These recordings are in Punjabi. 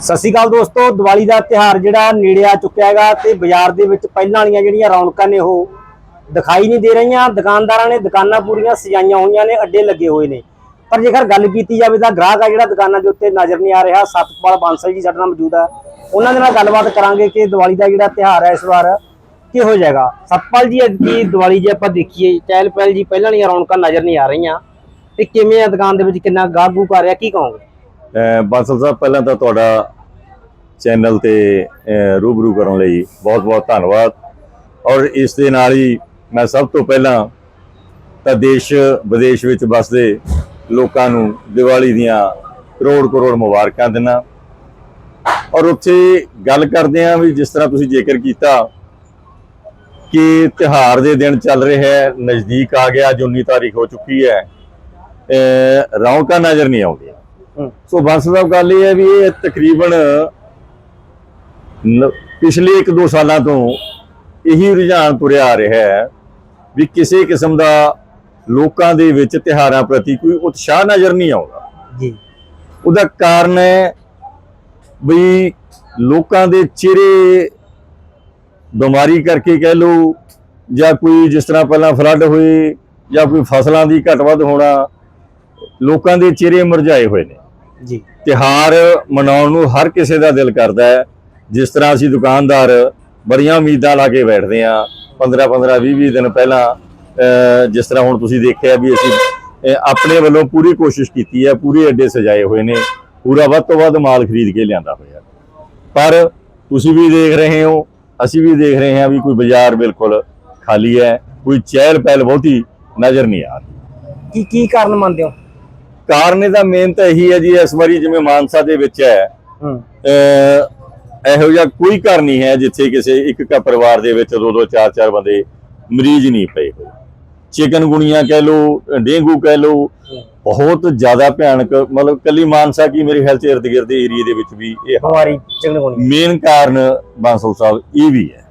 ਸਤਿ ਸ਼੍ਰੀ ਅਕਾਲ ਦੋਸਤੋ, ਦੀਵਾਲੀ ਦਾ ਤਿਹਾਰ ਜਿਹੜਾ ਨੇੜੇ ਆ ਚੁੱਕਿਆ ਹੈਗਾ ਤੇ ਬਾਜ਼ਾਰ ਦੇ ਵਿੱਚ ਪਹਿਲਾਂ ਵਾਲੀਆਂ ਜਿਹੜੀਆਂ ਰੌਣਕਾਂ ਨੇ ਉਹ ਦਿਖਾਈ ਨਹੀਂ ਦੇ ਰਹੀਆਂ। ਦੁਕਾਨਦਾਰਾਂ ਨੇ ਦੁਕਾਨਾਂ ਪੂਰੀਆਂ ਸਜਾਈਆਂ ਹੋਈਆਂ ਨੇ, ਅੱਡੇ ਲੱਗੇ ਹੋਏ ਨੇ। ਪਰ ਜੇਕਰ ਗੱਲ ਕੀਤੀ ਜਾਵੇ ਤਾਂ ਗ੍ਰਾਹਕ ਆ ਜਿਹੜਾ ਦੁਕਾਨਾਂ ਦੇ ਉੱਤੇ ਨਜ਼ਰ ਨਹੀਂ ਆ ਰਿਹਾ। ਸਤਪਾਲ ਬਾਂਸਲ ਜੀ ਸਾਡੇ ਨਾਲ ਮੌਜੂਦ ਆ। ਉਹਨਾਂ ਦੇ ਨਾਲ ਗੱਲਬਾਤ ਕਰਾਂਗੇ ਕਿ ਦੀਵਾਲੀ ਦਾ ਜਿਹੜਾ ਤਿਹਾਰ ਹੈ ਇਸ ਵਾਰ ਕਿਹੋ ਜਾਏਗਾ ਸਤਪਾਲ ਜੀ, ਅੱਜ ਦੀ ਦੀਵਾਲੀ ਜੇ ਆਪਾਂ ਦੇਖੀਏ ਚਹਿਲ ਪਹਿਲ ਜੀ, ਪਹਿਲਾਂ ਵਾਲੀਆਂ ਰੌਣਕਾਂ ਨਜ਼ਰ ਨਹੀਂ ਆ ਰਹੀਆਂ। ਤੇ ਕਿਵੇਂ ਆ ਦੁਕਾਨ ਦੇ ਵਿੱਚ ਕਿੰਨਾ ਗਾਹਕ ਗੂਕ ਆ ਰਿਹਾ, ਕੀ ਕਹੋਗੇ? ਬਾਂਸਲ ਸਾਹਿਬ ਪਹਿਲਾਂ ਤਾਂ ਤੁਹਾਡਾ ਚੈਨਲ ਤੇ ਰੂਬਰੂ ਕਰਨ ਲਈ ਬਹੁਤ-ਬਹੁਤ ਧੰਨਵਾਦ। ਔਰ ਇਸ ਦੇ ਨਾਲ ਹੀ ਮੈਂ ਸਭ ਤੋਂ ਪਹਿਲਾਂ ਤਾਂ ਦੇਸ਼ ਵਿਦੇਸ਼ ਵਿੱਚ ਵਸਦੇ ਲੋਕਾਂ ਨੂੰ ਦੀਵਾਲੀ ਦੀਆਂ ਕਰੋੜ-ਕਰੋੜ ਮੁਬਾਰਕਾਂ ਦਿੰਦਾ। ਔਰ ਉੱਥੇ ਗੱਲ ਕਰਦੇ ਆਂ ਵੀ ਜਿਸ ਤਰ੍ਹਾਂ ਤੁਸੀਂ ਜ਼ਿਕਰ ਕੀਤਾ ਕਿ ਤਿਹਾਰ ਦੇ ਦਿਨ ਚੱਲ ਰਿਹਾ ਹੈ, ਨਜ਼ਦੀਕ ਆ ਗਿਆ ਅੱਜ 19 ਤਾਰੀਖ ਹੋ ਚੁੱਕੀ ਹੈ, ਅਹ, ਰੌਣਕਾਂ ਨਜ਼ਰ ਨਹੀਂ ਆਉਂਦੀਆਂ। ਸੋ ਬੰਸ ਦਾ ਗੱਲ ਇਹ ਹੈ ਵੀ ਇਹ ਤਕਰੀਬਨ ਪਿਛਲੇ 1-2 ਸਾਲਾਂ ਤੋਂ ਇਹੀ ਰੁਝਾਨ ਤੁਰਿਆ ਆ ਰਿਹਾ ਹੈ ਵੀ ਕਿਸੇ ਕਿਸਮ ਦਾ ਲੋਕਾਂ ਦੇ ਵਿੱਚ ਤਿਹਾਰਾਂ ਪ੍ਰਤੀ ਕੋਈ ਉਤਸ਼ਾਹ ਨਜ਼ਰ ਨਹੀਂ ਆਉਂਦਾ। ਜੀ। ਉਹਦਾ ਕਾਰਨ ਹੈ ਵੀ ਲੋਕਾਂ ਦੇ ਚਿਹਰੇ ਬਿਮਾਰੀ ਕਰਕੇ ਕਹਿ ਲਓ ਜਾਂ ਕੋਈ ਜਿਸ ਤਰ੍ਹਾਂ ਪਹਿਲਾਂ ਫਲੱਡ ਹੋਏ ਜਾਂ ਕੋਈ ਫਸਲਾਂ ਦੀ ਘਟ ਵੱਧ ਹੋਣਾ ਲੋਕਾਂ ਦੇ ਚਿਹਰੇ ਮੁਰਝਾਏ ਹੋਏ ਨੇ। ਜੀ। ਤਿਹਾਰ ਮਨਾਉਣ ਨੂੰ ਹਰ ਕਿਸੇ ਦਾ ਦਿਲ ਕਰਦਾ ਹੈ। ਜਿਸ ਤਰ੍ਹਾਂ ਅਸੀਂ ਦੁਕਾਨਦਾਰ ਬੜੀਆਂ ਉਮੀਦਾਂ ਲਾ ਕੇ ਬੈਠਦੇ ਆ 15 15 20 20 ਦਿਨ ਪਹਿਲਾਂ ਜਿਸ ਤਰ੍ਹਾਂ ਹੁਣ ਤੁਸੀਂ ਦੇਖਿਆ ਵੀ ਅਸੀਂ ਆਪਣੇ ਵੱਲੋਂ ਪੂਰੀ ਕੋਸ਼ਿਸ਼ ਕੀਤੀ ਹੈ। ਪੂਰੇ ਅੱਡੇ ਸਜਾਏ ਹੋਏ ਨੇ। ਪੂਰਾ ਵੱਧ ਤੋਂ ਵੱਧ ਮਾਲ ਖਰੀਦ ਕੇ ਲਿਆਂਦਾ ਹੋਇਆ ਪਰ ਤੁਸੀਂ ਵੀ ਦੇਖ ਰਹੇ ਹੋ ਅਸੀਂ ਵੀ ਦੇਖ ਰਹੇ ਹਾਂ ਵੀ ਕੋਈ ਬਾਜ਼ਾਰ ਬਿਲਕੁਲ ਖਾਲੀ ਹੈ। ਕੋਈ ਚਹਿਲ ਪਹਿਲ ਬਹੁਤੀ ਨਜ਼ਰ ਨਹੀਂ ਆ ਰਹੀ। ਕੀ ਕੀ ਕਾਰਨ ਮੰਨਦੇ ਹੋ? ਕਾਰਨ ਇਹਦਾ ਮੇਨ ਤਾਂ ਇਹੀ ਹੈ ਜੀ ਇਸ ਵਾਰੀ ਜਿਵੇਂ ਮਾਨਸਾ ਦੇ ਵਿੱਚ ਹੈ ਇਹੋ ਜਿਹਾ ਕੋਈ ਘਰ ਨਹੀਂ ਹੈ ਜਿੱਥੇ ਕਿਸੇ ਇੱਕ ਕਾ ਪਰਿਵਾਰ ਦੇ ਵਿੱਚ ਦੋ ਦੋ ਚਾਰ ਚਾਰ ਬੰਦੇ ਮਰੀਜ਼ ਨਹੀਂ ਪਏ ਹੋਏ। ਚਿਕਨਗੁਣੀਆਂ ਕਹਿ ਲਓ ਡੇਂਗੂ ਕਹਿ ਲਓ ਬਹੁਤ ਜ਼ਿਆਦਾ ਭਿਆਨਕ ਮਤਲਬ ਕੱਲੀ ਮਾਨਸਾ ਕੀ ਮੇਰੇ ਖਿਆਲ ਚ ਇਰਦ ਗਿਰਦ ਦੇ ਏਰੀਏ ਦੇ ਵਿੱਚ ਵੀ ਇਹ ਬਿਮਾਰੀ ਚਿਕਨਗੁਣੀ ਮੇਨ ਕਾਰਨ ਬਾਂਸਲ ਸਾਹਿਬ ਇਹ ਵੀ ਹੈ।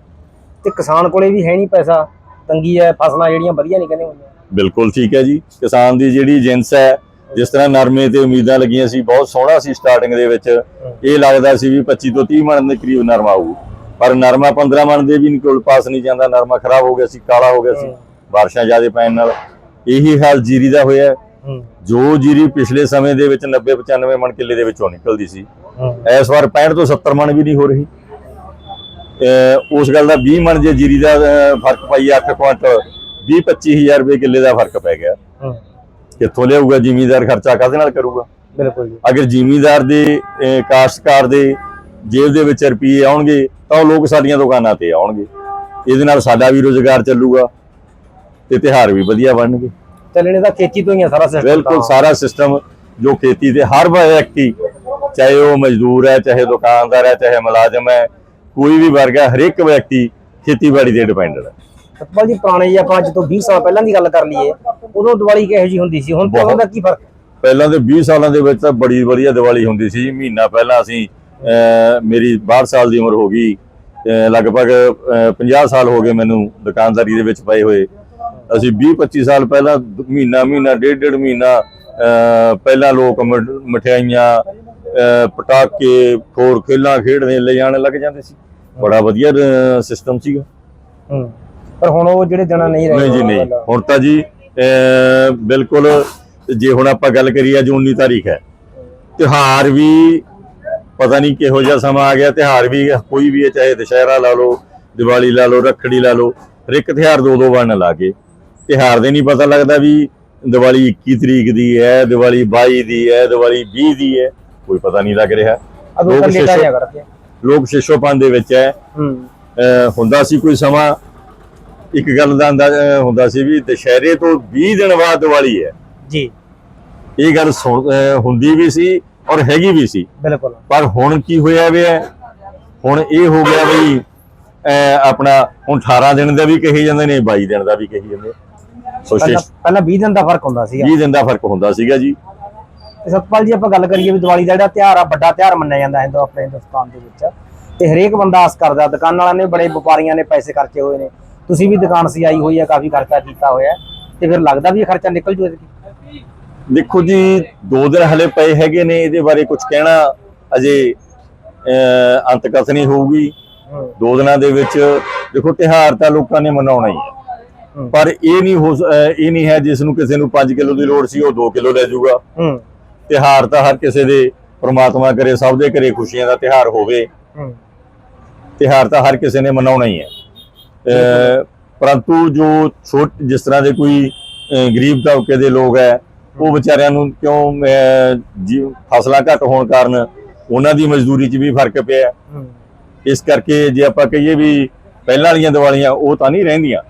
ਤੇ ਕਿਸਾਨ ਕੋਲੇ ਵੀ ਹੈ ਨਹੀਂ ਪੈਸਾ ਤੰਗੀ ਹੈ ਫਸਲਾਂ ਜਿਹੜੀਆਂ ਵਧੀਆ ਨਹੀਂ ਕਹਿੰਦੇ ਬਿਲਕੁਲ ਠੀਕ ਹੈ ਜੀ। ਕਿਸਾਨ ਦੀ ਜਿਹੜੀ ਜਿੰਸ ਹੈ ਜਿਸ ਤਰ੍ਹਾਂ ਨਰਮੇ ਤੇ ਉਮੀਦਾਂ ਲੱਗੀਆਂ ਸੀ, ਬਹੁਤ ਸੋਹਣਾ ਸੀ ਸਟਾਰਟਿੰਗ ਦੇ ਵਿੱਚ। ਇਹ ਲੱਗਦਾ ਸੀ ਵੀ 25 ਤੋਂ 30 ਮਣ ਦੇ ਕਰੀਬ ਨਰਮਾ ਆਊ। ਪਰ ਨਰਮਾ 15 ਮਣ ਦੇ ਵੀ ਨਹੀਂ ਪਾਸ ਨਹੀਂ ਜਾਂਦਾ, ਨਰਮਾ ਖਰਾਬ ਹੋ ਗਿਆ ਸੀ, ਕਾਲਾ ਹੋ ਗਿਆ ਸੀ, ਬਾਰਿਸ਼ਾਂ ਜ਼ਿਆਦਾ ਪੈਣ ਨਾਲ। ਇਹੀ ਹਾਲ ਜੀਰੀ ਦਾ ਹੋਇਆ ਜੋ ਜੀਰੀ ਪਿਛਲੇ ਸਮੇਂ ਦੇ ਵਿੱਚ 90 95 ਮਣ ਕਿੱਲੇ ਦੇ ਵਿੱਚੋਂ ਨਿਕਲਦੀ ਸੀ, ਇਸ ਵਾਰ 65 ਤੋਂ 70 ਮਣ ਵੀ ਨਹੀਂ ਹੋ ਰਹੀ। ਅਹ ਉਸ ਗੱਲ ਦਾ 20 ਮਣ ਜੇ ਜੀਰੀ ਦਾ ਫ਼ਰਕ ਪਾਈ 8 ਕੁਆਂਟਲ 20 25000 ਰੁਪਏ ਕਿੱਲੇ ਦਾ ਫ਼ਰਕ ਪੈ ਗਿਆ। ਕਿੱਥੋਂ ਲਿਆਊਗਾ ਜ਼ਿਮੀਂਦਾਰ ਖਰਚਾ ਕਾਹਦੇ ਨਾਲ ਕਰੂਗਾ? ਬਿਲਕੁਲ ਜੀ। ਅਗਰ ਜ਼ਿਮੀਂਦਾਰ ਦੇ ਕਾਸ਼ਤਕਾਰ ਦੇ ਜੇਬ ਦੇ ਵਿੱਚ ਰੁਪਏ ਆਉਣਗੇ ਤਾਂ ਉਹ ਲੋਕ ਸਾਡੀਆਂ ਦੁਕਾਨਾਂ ਤੇ ਆਉਣਗੇ। ਇਹਦੇ ਨਾਲ ਸਾਡਾ ਵੀ ਰੋਜ਼ਗਾਰ ਚੱਲੂਗਾ ਤੇ ਤਿਹਾਰ ਵੀ ਵਧੀਆ ਬਣਨਗੇ। ਚੱਲਣੇ ਤਾਂ ਖੇਤੀ ਤੋਂ ਹੀ ਆ ਸਾਰਾ ਸਿਸਟਮ ਬਿਲਕੁਲ ਸਾਰਾ ਸਿਸਟਮ ਜੋ ਖੇਤੀ ਤੇ ਹਰ ਵਿਅਕਤੀ ਚਾਹੇ ਉਹ ਮਜ਼ਦੂਰ ਹੈ ਚਾਹੇ ਦੁਕਾਨਦਾਰ ਹੈ ਚਾਹੇ ਮੁਲਾਜ਼ਮ ਹੈ ਕੋਈ ਵੀ ਵਰਗ ਹੈ ਹਰੇਕ ਵਿਅਕਤੀ ਖੇਤੀਬਾੜੀ ਤੇ ਡਿਪੈਂਡਡ ਹੈ। ਸਤਪਾਲ ਜੀ ਪੁਰਾਣੇ ਜੀ ਆਪਾਂ ਅੱਜ ਤੋਂ 20 ਸਾਲ ਪਹਿਲਾਂ ਦੀ ਗੱਲ ਕਰ ਲਈਏ ਉਦੋਂ ਦੀਵਾਲੀ ਕਿਹੋ ਜੀ ਹੁੰਦੀ ਸੀ? ਹੁਣ ਤੇ। ਉਹਦਾ ਕੀ ਫ਼ਰਕ? ਪਹਿਲਾਂ ਦੇ 20 ਸਾਲਾਂ ਦੇ ਵਿੱਚ ਤਾਂ ਬੜੀ ਵਧੀਆ ਦੀਵਾਲੀ ਹੁੰਦੀ ਸੀ। ਮਹੀਨਾ ਪਹਿਲਾਂ ਅਸੀਂ ਮੇਰੀ 62 ਸਾਲ ਦੀ ਉਮਰ ਹੋ ਗਈ ਲਗਭਗ ਅਹ, 50 ਸਾਲ ਹੋ ਗਏ ਮੈਨੂੰ ਦੁਕਾਨਦਾਰੀ ਦੇ ਵਿੱਚ ਪਏ ਹੋਏ। ਅਸੀਂ 20 25 ਸਾਲ ਪਹਿਲਾਂ ਦ- ਮਹੀਨਾ ਮਹੀਨਾ ਡੇਢ ਡੇਢ ਮਹੀਨਾ ਪਹਿਲਾਂ ਲੋਕ ਮਠਿਆਈਆਂ ਪਟਾਕੇ ਖੋਰ ਖੇਲਾਂ ਖੇਡਦੇ ਲੈ ਜਾਣ ਲੱਗ ਜਾਂਦੇ ਸੀ। ਬੜਾ ਵਧੀਆ ਸਿਸਟਮ ਸੀਗਾ। ਹੂੰ। ਪਰ ਹੁਣ ਉਹ ਜਿਹੜੇ ਦਿਨ ਨਹੀਂ ਰਹੇ ਨਹੀਂ ਜੀ ਨਹੀਂ। ਹੁਣ ਤਾਂ ਜੀ ਬਿਲਕੁਲ ਜੇ ਹੁਣ ਆਪਾਂ ਗੱਲ ਕਰੀਏ ਅੱਜ 19 ਤਾਰੀਖ ਹੈ। ਤਿਉਹਾਰ ਵੀ ਪਤਾ ਨਹੀਂ ਕਿਹੋ ਜਿਹਾ ਸਮਾਂ ਆ ਗਿਆ। ਤਿਉਹਾਰ ਵੀ ਕੋਈ ਵੀ ਹੈ ਚਾਹੇ ਦੁਸ਼ਹਿਰਾ ਲਾ ਲਓ ਦੀਵਾਲੀ ਲਾ ਲਓ ਰੱਖੜੀ ਲਾ ਲਓ ਹਰ ਇੱਕ ਤਿਉਹਾਰ ਦੋ ਦੋ ਬਣਨ ਲੱਗੇ ਤਿਉਹਾਰ ਦੇ ਨਹੀਂ ਪਤਾ ਲੱਗਦਾ ਵੀ ਦੀਵਾਲੀ 21 ਤਰੀਕ ਦੀ ਹੈ ਦੀਵਾਲੀ 22 ਦੀ ਹੈ ਦੀਵਾਲੀ 20 ਦੀ ਹੈ। ਕੋਈ ਪਤਾ ਨਹੀਂ ਲੱਗ ਰਿਹਾ। ਲੋਕ ਸ਼ਿਸ਼ੋ- ਲੋਕ ਦੇ ਵਿੱਚ ਹੈ। ਹੁੰਦਾ ਸੀ ਕੋਈ ਸਮਾਂ ਇੱਕ ਗੱਲ ਦਾ ਅੰਦਾਜ਼ਾ ਹੁੰਦਾ ਸੀ ਵੀ ਦੁਸ਼ਹਿਰੇ ਤੋਂ 20 ਦਿਨ ਬਾਅਦ ਦੀਵਾਲੀ ਹੈ। ਜੀ। ਇਹ ਗੱਲ ਹੁੰਦੀ ਵੀ ਸੀ ਔਰ ਹੈਗੀ ਵੀ ਸੀ। ਬਿਲਕੁਲ। ਪਰ ਹੁਣ ਕੀ ਹੋਇਆ ਵੇ ਹੁਣ ਇਹ ਹੋ ਗਿਆ ਵੀ ਆਪਣਾ ਹੁਣ 18 ਦਿਨ ਦਾ ਵੀ ਕਹੀ ਜਾਂਦੇ ਨੇ 22 ਦਿਨ ਦਾ ਵੀ ਕਹੀ ਜਾਂਦੇ। ਪਹਿਲਾਂ ਛੇ- ਪਹਿਲਾਂ 20 ਦਿਨ ਦਾ ਫ਼ਰਕ ਹੁੰਦਾ ਸੀਗਾ। 20 ਦਿਨ ਦਾ ਫ਼ਰਕ ਹੁੰਦਾ ਸੀਗਾ ਜੀ। ਸਤਪਾਲ ਜੀ ਆਪਾਂ ਗੱਲ ਕਰੀਏ ਵੀ ਦੀਵਾਲੀ ਦਾ ਜਿਹੜਾ ਤਿਉਹਾਰ ਆ ਵੱਡਾ ਤਿਉਹਾਰ ਮੰਨਿਆ ਜਾਂਦਾ ਹਿੰਦੂ ਆਪਣੇ ਹਿੰਦੁਸਤਾਨ ਦੇ ਵਿੱਚ। ਤੇ ਹਰੇਕ ਬੰਦਾ ਆਸ ਕਰਦਾ ਦੁਕਾਨ ਵਾਲਿਆਂ ਨੇ ਬੜੇ ਵਪਾਰੀਆਂ ਨੇ ਪੈਸੇ ਖਰਚੇ ਹੋਏ ਨੇ। ਤੁਸੀਂ ਵੀ ਦੁਕਾਨ ਸਜਾਈ ਹੋਈ ਹੈ ਕਾਫੀ ਖਰਚਾ ਕੀਤਾ ਹੋਇਆ ਤੇ ਫਿਰ ਲੱਗਦਾ ਵੀ ਇਹ ਖਰਚਾ ਨਿਕਲ ਜੂ ਦੇਖੋ ਜੀ ਦੋ ਦਿਨ ਹਲੇ ਪਏ ਹੈਗੇ ਨੇ ਇਹਦੇ ਬਾਰੇ ਕੁਝ ਕਹਿਣਾ ਅਜੇ ਅੰਤਕਥਨੀ ਹੋਊਗੀ। ਦੋ ਦਿਨਾਂ ਦੇ ਵਿੱਚ ਦੇਖੋ ਤਿਹਾਰ ਤਾਂ ਲੋਕਾਂ ਨੇ ਮਨਾਉਣਾ ਹੀ ਹੈ। ਪਰ ਇਹ ਨਹੀਂ ਹੋ ਇਹ ਨਹੀਂ ਹੈ ਜਿਸ ਨੂੰ ਕਿਸੇ ਨੂੰ 5 ਕਿਲੋ ਦੀ ਲੋੜ ਸੀ ਉਹ 2 ਕਿਲੋ ਲੈ ਜਾਊਗਾ ਤਿਹਾਰ ਤਾਂ ਹਰ ਕਿਸੇ ਦੇ ਪ੍ਰਮਾਤਮਾ ਕਰੇ ਸਭ ਦੇ ਘਰੇ ਖੁਸ਼ੀਆਂ ਦਾ ਤਿਹਾਰ ਹੋਵੇ। ਤਿਹਾਰ ਤਾਂ ਹਰ ਕਿਸੇ ਨੇ ਮਨਾਉਣਾ ਹੀ ਹੈ। ਪਰੰਤੂ ਜੋ ਛੋਟ ਜਿਸ ਤਰ੍ਹਾਂ ਦੇ ਕੋਈ ਗਰੀਬ ਤਬਕੇ ਦੇ ਲੋਕ ਹੈ ਉਹ ਵਿਚਾਰਿਆਂ ਨੂੰ ਕਿਉਂ ਜੀ- ਫਸਲਾਂ ਘੱਟ ਹੋਣ ਕਾਰਨ ਉਹਨਾਂ ਦੀ ਮਜ਼ਦੂਰੀ 'ਚ ਵੀ ਫ਼ਰਕ ਪਿਆ ਇਸ ਕਰਕੇ ਜੇ ਆਪਾਂ ਕਹੀਏ ਵੀ ਪਹਿਲਾਂ ਵਾਲੀਆਂ ਦੀਵਾਲੀਆਂ ਉਹ ਤਾਂ ਨਹੀਂ ਰਹਿੰਦੀਆਂ।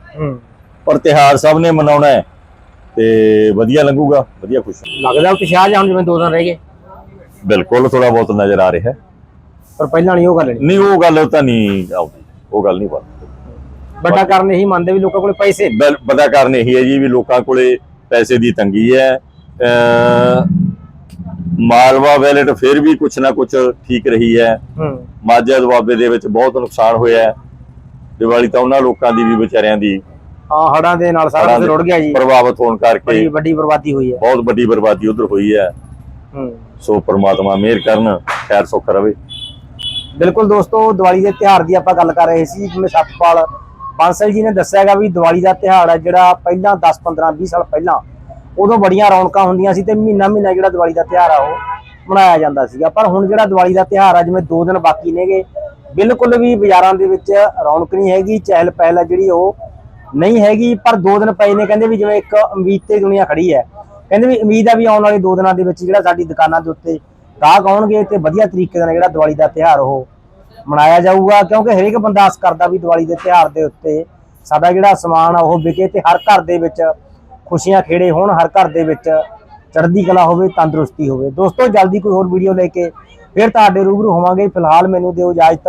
ਪਰ ਤਿਹਾਰ ਸਭ ਨੇ ਮਨਾਉਣਾ ਹੈ ਤੇ ਵਧੀਆ ਲੰਘੂਗਾ ਵਧੀਆ ਖੁਸ਼ੀ ਲੱਗਦਾ ਉਤਸ਼ਾਹ ਜਾਂ ਜਿਵੇਂ ਦੋ ਦਿਨ ਰਹਿ ਗਏ। ਬਿਲਕੁਲ ਥੋੜਾ ਬਹੁਤ ਨਜ਼ਰ ਆ ਰਿਹਾ ਪਰ ਪਹਿਲਾਂ ਨਹੀਂ ਉਹ ਗੱਲ ਨਹੀਂ ਨਹੀਂ ਉਹ ਗੱਲ ਤਾਂ ਨਹੀਂ ਆਉਂਦੀ। ਉਹ ਗੱਲ ਨਹੀਂ ਬਣਦੀ। ਵੱਡਾ ਕਾਰਨ ਇਹੀ ਮੰਨਦੇ ਵੀ ਲੋਕਾਂ ਕੋਲ ਪੈਸੇ ਨਹੀਂ। ਪਤਾ ਕਾਰਨ ਇਹੀ ਹੈ ਜੀ ਵੀ ਲੋਕਾਂ ਕੋਲੇ ਪੈਸੇ ਦੀ ਤੰਗੀ ਹੈ। ਅਹ ਮਾਲਵਾ ਵੈਲਟ ਫਿਰ ਵੀ ਕੁਛ ਨਾ ਕੁਛ ਠੀਕ ਰਹੀ ਹੈ। ਹੂੰ। ਮਾਝਾ ਦੁਆਬੇ ਦੇ ਵਿੱਚ ਬਹੁਤ ਨੁਕਸਾਨ ਹੋਇਆ ਹੈ। ਦੀਵਾਲੀ ਤਾਂ ਉਹਨਾਂ ਲੋਕਾਂ ਦੀ ਵੀ ਵਿਚਾਰਿਆਂ ਦੀ। ਹਾਂ ਹੜਾਂ ਦੇ ਨਾਲ ਸਾਰਾ ਕੁਝ ਰੁੜ ਗਿਆ ਜੀ। ਪ੍ਰਭਾਵਿਤ ਹੋਣ ਬੜੀ ਕਰਕੇ ਵੱਡੀ ਬਰਬਾਦੀ ਹੋਈ ਹੈ। ਬਹੁਤ ਵੱਡੀ ਬਰਬਾਦੀ ਉਧਰ ਹੋਈ ਹੈ। ਹੂੰ। ਸੋ ਪ੍ਰਮਾਤਮਾ ਮਿਹਰ ਕਰਨ ਖੈਰ ਸੁੱਖ ਰਵੇ। ਬਿਲਕੁਲ ਦੋਸਤੋ ਦੀਵਾਲੀ ਦੇ ਤਿਉਹਾਰ ਦੀ ਆਪਾਂ ਗੱਲ ਕਰ ਰਹੇ ਸੀ ਜਿਵੇਂ ਸਤਪਾਲ ਬਾਂਸਲ ਜੀ ਨੇ ਦੱਸਿਆ ਹੈਗਾ ਵੀ ਦੀਵਾਲੀ ਦਾ ਤਿਉਹਾਰ ਹੈ ਜਿਹੜਾ ਪਹਿਲਾਂ 10 15 20 ਸਾਲ ਪਹਿਲਾਂ ਉਦੋਂ ਬੜੀਆਂ ਰੌਣਕਾਂ ਹੁੰਦੀਆਂ ਸੀ ਤੇ ਮਹੀਨਾ ਮਹੀਨਾ ਜਿਹੜਾ ਦੀਵਾਲੀ ਦਾ ਤਿਉਹਾਰ ਆ ਉਹ ਮਨਾਇਆ ਜਾਂਦਾ ਸੀਗਾ। ਪਰ ਹੁਣ ਜਿਹੜਾ ਦੀਵਾਲੀ ਦਾ ਤਿਉਹਾਰ ਆ, ਜਿਵੇਂ 2 ਦਿਨ ਬਾਕੀ ਨੇਗੇ, ਬਿਲਕੁਲ ਵੀ ਬਾਜ਼ਾਰਾਂ ਦੇ ਵਿੱਚ ਰੌਣਕ ਨਹੀਂ ਹੈਗੀ, ਚਹਿਲ ਪਹਿਲ ਆ ਜਿਹੜੀ ਉਹ ਨਹੀਂ ਹੈਗੀ। ਪਰ 2 ਦਿਨ ਪਏ ਨੇ, ਕਹਿੰਦੇ ਵੀ ਜਿਵੇਂ ਇੱਕ ਉਮੀਦ ਤੇ ਦੁਨੀਆ ਖੜੀ ਹੈ। ਕਹਿੰਦੇ ਵੀ ਉਮੀਦ ਆ ਵੀ ਆਉਣ ਵਾਲੇ 2 ਦਿਨਾਂ ਦੇ ਵਿੱਚ ਜਿਹੜਾ ਸਾਡੀ ਦੁਕਾਨਾਂ ਦੇ ਉੱਤੇ ਗਾਹਕ ਆਉਣਗੇ ਤੇ ਵਧੀਆ ਤਰੀਕੇ ਨਾਲ ਜਿਹੜਾ ਦੀਵਾਲੀ ਦਾ ਤਿਉਹਾਰ ਉਹ ਮਨਾਇਆ ਜਾਊਗਾ, ਕਿਉਂਕਿ ਹਰੇਕ ਬੰਦਾ ਆਸ ਕਰਦਾ ਵੀ ਦੀਵਾਲੀ ਦੇ ਤਿਉਹਾਰ ਦੇ ਉੱਤੇ ਸਾਡਾ ਜਿਹੜਾ ਸਮਾਨ ਆ, ਉਹ ਵਿਕੇ ਤੇ ਹਰ ਘਰ ਦੇ ਵਿੱਚ ਖੁਸ਼ੀਆਂ ਖੇੜੇ ਹੋਣ, ਹਰ ਘਰ ਦੇ ਵਿੱਚ ਚੜ੍ਹਦੀ ਕਲਾ ਹੋਵੇ, ਤੰਦਰੁਸਤੀ ਹੋਵੇ। ਦੋਸਤੋ, ਜਲਦੀ ਕੋਈ ਹੋਰ ਵੀਡੀਓ ਲੈ ਕੇ ਫਿਰ ਤੁਹਾਡੇ ਰੂਬਰੂ ਹੋਵਾਂਗੇ। ਫਿਲਹਾਲ ਮੈਨੂੰ ਦਿਓ ਇਜਾਜ਼ਤ।